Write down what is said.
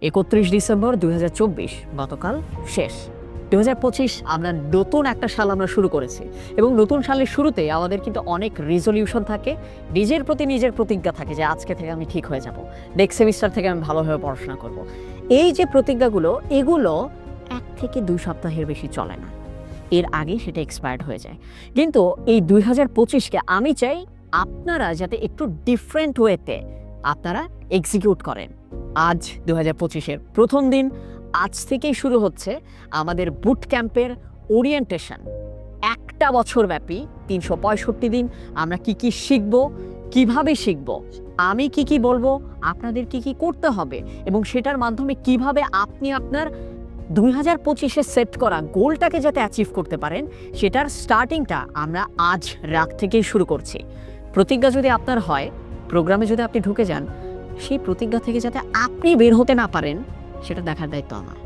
একত্রিশ ডিসেম্বর দুই হাজার চব্বিশ, গতকাল শেষ। দু আমরা নতুন একটা সাল আমরা শুরু করেছি এবং নতুন সালের শুরুতে আমাদের কিন্তু অনেক রিজলিউশন থাকে, নিজের প্রতি নিজের প্রতিজ্ঞা থাকে যে আজকে থেকে আমি ঠিক হয়ে যাব। নেক্সট সেমিস্টার থেকে আমি ভালোভাবে পড়াশোনা করব। এই যে প্রতিজ্ঞাগুলো, এগুলো এক থেকে দুই সপ্তাহের বেশি চলে না। এর আগে সেটা এক্সপায়ার্ড হয়ে যায়। কিন্তু এই দুই হাজার পঁচিশকে আমি চাই আপনারা যাতে একটু ডিফারেন্ট ওয়েতে আপনারা এক্সিকিউট করেন। আজ দু হাজার পঁচিশের প্রথম দিন আজ থেকেই শুরু হচ্ছে আমাদের বুট ক্যাম্পের ওরিয়েন্টেশন একটা বছর ব্যাপী তিনশো পঁয়ষট্টি দিন আমরা কি কি শিখব, কীভাবে শিখব, আমি কি কি বলব, আপনাদের কি কি করতে হবে এবং সেটার মাধ্যমে কীভাবে আপনি আপনার দুই হাজার পঁচিশে সেট করা গোলটাকে যাতে অ্যাচিভ করতে পারেন, সেটার স্টার্টিংটা আমরা আজ রাত থেকেই শুরু করছি। প্রতিজ্ঞা যদি আপনার হয় প্রোগ্রামে যদি আপনি ঢুকে যান সেই প্রতিজ্ঞা থেকে যাতে আপনি বের হতে না পারেন সেটা দেখার দায়িত্ব আমার।